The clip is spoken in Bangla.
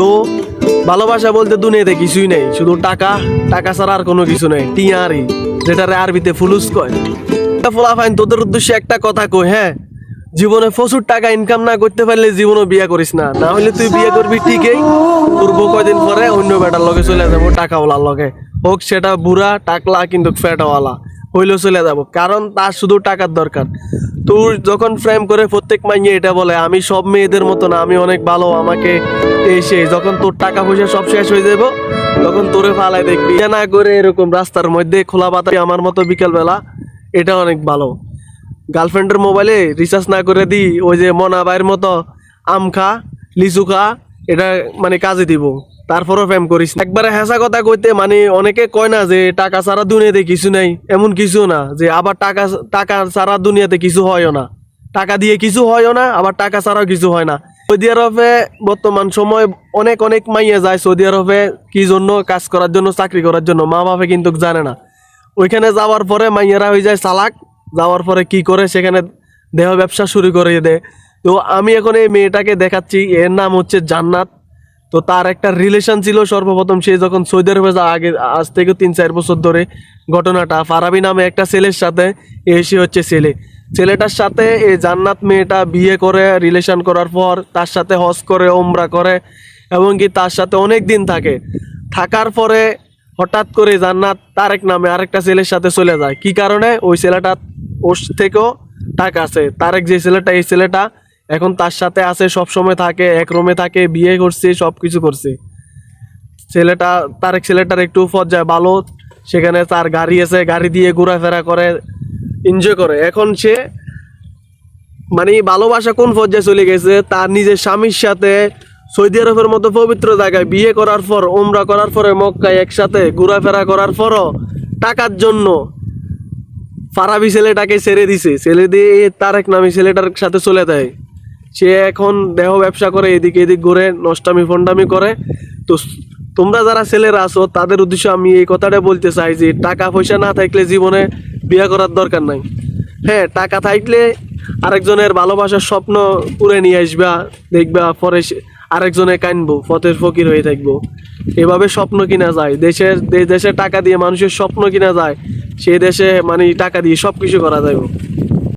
তো ভালোবাসা বলতে দুনিয়াতে কিছুই নেই, শুধু টাকা টাকা ছাড়া আর কোনো কিছু নেই, টিয়ারি, যেটারে আরবিতে ফুলুস কয়। ফোলাফাইন তোদের উদ্দেশ্যে একটা কথা কই হ্যাঁ? জীবনে প্রচুর টাকা ইনকাম না করতে পারলে জীবনে বিয়ে করিস না। না হলে তুই বিয়ে করবি ঠিকই, তোর বউ কয়দিন পরে অন্য বেটার লগে চলে যাব, টাকাওয়ালার লগে। হোক, সেটা বুড়া, টাকলা, কিন্তু ফ্যাটওয়ালা। হইলেও চলে যাব। কারণ তার শুধু টাকার দরকার। তোর যখন ফ্রেম করে প্রত্যেক মাইয়ে এটা বলে, আমি সব মেয়েদের মতো না, আমি অনেক ভালো, আমাকে এসে যখন তোর টাকা পয়সা সব শেষ হয়ে যাব, তখন তোরে ফালাই দেখবি। না করে এরকম রাস্তার মধ্যে খোলা বাতাস আমার মতো বিকেলবেলা, এটা অনেক ভালো। গার্লফ্রেন্ডের মোবাইলে রিচার্জ না করে দিই, ওই যে মনা ভাইয়ের মতো, আম খা, লিচু খা এটা মানে কাজে দিব। তারপরও প্রেম করিস। একবারে হেসা কথা কইতে মানে অনেকে কয় না যে টাকা ছাড়া দুনিয়াতে কিছু নেই, এমন কিছু না যে আবার টাকা টাকা ছাড়া দুনিয়াতে কিছু হয়ও না। টাকা দিয়ে কিছু হয়ও না, আবার টাকা ছাড়াও কিছু হয় না। সৌদি আরবে বর্তমান সময় অনেক অনেক মাইয়া যায় সৌদি আরবে কি জন্য? কাজ করার জন্য, চাকরি করার জন্য। মা বাপে কিন্তু জানে না। ওইখানে যাওয়ার পরে মাইয়ারা হয়ে যায় চালাক। যাওয়ার পরে কি করে? সেখানে দেহ ব্যবসা শুরু করে দেয়। তো আমি এখন এই মেয়েটাকে দেখাচ্ছি, এর নাম হচ্ছে জান্নাত। তো তার একটা রিলেশন ছিল সর্বপ্রথম, সে যখন সৌদি আরবে যা আগে, আজ থেকে তিন চার বছর ধরে ঘটনাটা, ফারাবি নামে একটা ছেলের সাথে এসে হচ্ছে ছেলে। ছেলেটার সাথে এই জান্নাত মেয়েটা বিয়ে করে রিলেশন করার পর তার সাথে হজ করে ওমরা করে, এবং কি তার সাথে অনেক দিন থাকে। থাকার পরে হঠাৎ করে জান্নাত তারেক নামে আরেকটা ছেলের সাথে চলে যায়। কি কারণে? ওই ছেলেটা ওর থেকেও টাকা আছে। তারেক যে ছেলেটা, এই ছেলেটা এখন তার সাথে আছে সব সময় থাকে, এক রুমে থাকে, বিয়ে করছে সব কিছু করছে। ছেলেটা, তারেক ছেলেটার একটু পর্যায়ে ভালো, সেখানে তার গাড়ি আছে, গাড়ি দিয়ে ঘোরাফেরা করে এনজয় করে। এখন সে মানে ভালোবাসা কোন পর্যায়ে চলে গেছে? তার নিজের স্বামীর সাথে সৌদি আরবের মতো পবিত্র জায়গায় বিয়ে করার পর ওমরা করার পরে মক্কায় একসাথে ঘোরাফেরা করার পরও টাকার জন্য ফারাবি ছেলেটাকে ছেড়ে দিছে। ছেড়ে দিয়ে তারেক নামি ছেলেটার সাথে চলে যায়। সে এখন দেহ ব্যবসা করে, এদিকে এদিক ঘুরে, নষ্টামি ফন্ডামি করে। তো তোমরা যারা ছেলেরা আছো, তাদের উদ্দেশ্যে আমি এই কথাটা বলতে চাই যে, টাকা পয়সা না থাকলে জীবনে বিয়ে করার দরকার নাই। হ্যাঁ টাকা থাকলে আরেকজনের ভালোবাসার স্বপ্ন পুরে নিয়ে আসবা, দেখবা, পরে আরেকজনে কানবো, পথের ফকির হয়ে থাকব। এভাবে স্বপ্ন কিনা যায়? দেশের, দে- দেশে টাকা দিয়ে মানুষের স্বপ্ন কিনা যায়? সেই দেশে মানে টাকা দিয়ে সব কিছু করা যাবে